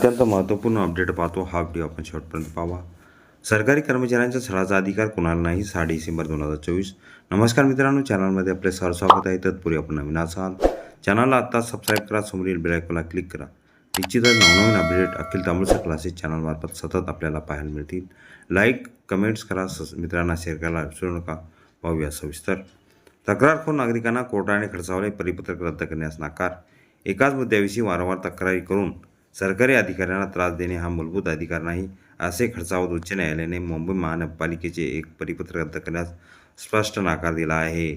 अत्यंत महत्त्वपूर्ण अपडेट पाहतो हा व्हिडिओ आपण शेवटपर्यंत पाहावा. सरकारी कर्मचाऱ्यांच्या सणाचा अधिकार कोणाला नाही? सहा डिसेंबर दोन हजार चोवीस. नमस्कार मित्रांनो चॅनलमध्ये आपले सर स्वागत आहे. तत्पूर्वी आपण नवीन असाल चॅनलला आत्ता सबस्क्राईब करा समोरील बेलायकोला क्लिक करा. निश्चितच नवनवीन अपडेट अखिल तांबूळकर क्लासेस चॅनलमार्फत सतत आपल्याला पाहायला मिळतील. लाईक कमेंट्स करा स मित्रांना शेअर करायला विसरू नका. पाहूया सविस्तर. तक्रारखोर नागरिकांना कोर्टाने खडसावले परिपत्रक रद्द करण्यास नाकार. एकाच मुद्द्याविषयी वारंवार तक्रारी करून सरकारी अधिकाऱ्यांना त्रास देणे हा मूलभूत अधिकार नाही असे खडसावत उच्च न्यायालयाने मुंबई महानगरपालिकेचे एक परिपत्रक रद्द करण्यास स्पष्ट नकार दिला आहे.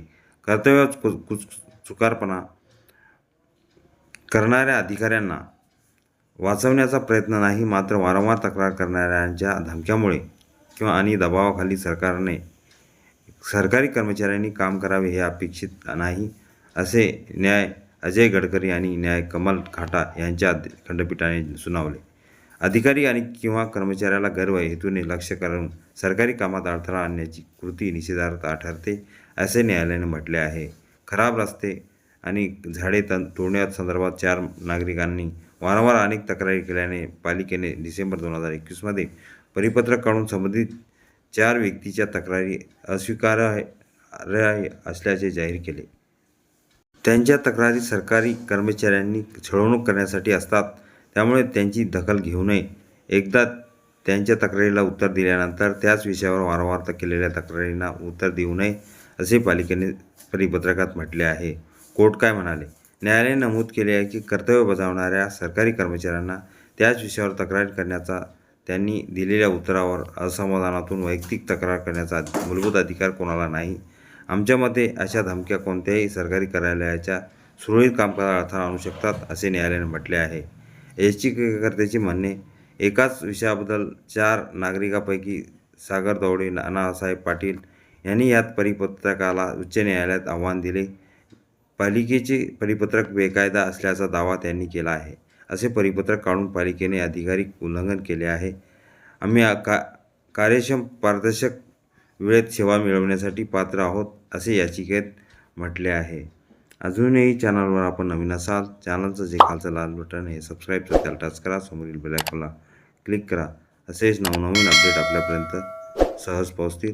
कर्तव्य कु कुच चुकारपणा करणाऱ्या अधिकाऱ्यांना वाचवण्याचा प्रयत्न नाही मात्र वारंवार तक्रार करणाऱ्यांच्या धमक्यामुळे किंवा आणि दबावाखाली सरकारने सरकारी कर्मचाऱ्यांनी काम करावे हे अपेक्षित नाही असे न्याय अजय गडकरी आणि न्याय कमल खाटा यांच्या खंडपीठाने सुनावले. अधिकारी आणि किंवा कर्मचाऱ्याला गर्व हेतूने लक्ष करून सरकारी कामात अडथळा आणण्याची कृती निषेधार्थ ठरते असे न्यायालयाने म्हटले आहे. खराब रस्ते आणि झाडे तण तोडण्या संदर्भात चार नागरिकांनी वारंवार अनेक तक्रारी केल्याने पालिकेने डिसेंबर दोन हजार एकवीसमध्ये परिपत्रक काढून संबंधित चार व्यक्तीच्या तक्रारी अस्वीकार्य असल्याचे जाहीर केले. त्यांच्या तक्रारी सरकारी कर्मचाऱ्यांनी छळवणूक करण्यासाठी असतात. त्यामुळे त्यांची दखल घेऊ नये. एकदा त्यांच्या तक्रारीला उत्तर दिल्यानंतर त्याच विषयावर वारंवार केलेल्या तक्रारींना उत्तर देऊ नये असे पालिकेने परिपत्रकात म्हटले आहे. कोर्ट काय म्हणाले? न्यायालयाने नमूद केले आहे की कर्तव्य बजावणाऱ्या सरकारी कर्मचाऱ्यांना त्याच विषयावर तक्रार करण्याचा त्यांनी दिलेल्या उत्तरावर असमाधानातून वैयक्तिक तक्रार करण्याचा मूलभूत अधिकार कोणाला नाही आमच्या मते अशा धमक्या कोणत्याही सरकारी कार्यालयाच्या सुरळीत कामकाजाला अडथळा आणू शकतात असे न्यायालयाने म्हटले आहे. याचिकाकर्त्याचे म्हणणे एकाच विषयाबद्दल चार नागरिकांपैकी सागर दौडे नानासाहेब पाटील यांनी यात परिपत्रकाला उच्च न्यायालयात आव्हान दिले. पालिकेचे परिपत्रक बेकायदा असल्याचा दावा त्यांनी केला आहे असे परिपत्रक काढून पालिकेने अधिकारी उल्लंघन केले आहे. आम्ही का कार्यक्षम पारदर्शक वेळेत सेवा मिळवण्यासाठी पात्र आहोत असे याचिकेत म्हटले आहे. अजूनही चॅनलवर आपण नवीन असाल चॅनलचं जे खालचं लाल बटन हे सबस्क्राईबचं त्याला टच करा समोरील बेलायकॉनला क्लिक करा. असेच नवनवीन अपडेट आपल्यापर्यंत सहज पोहोचतील.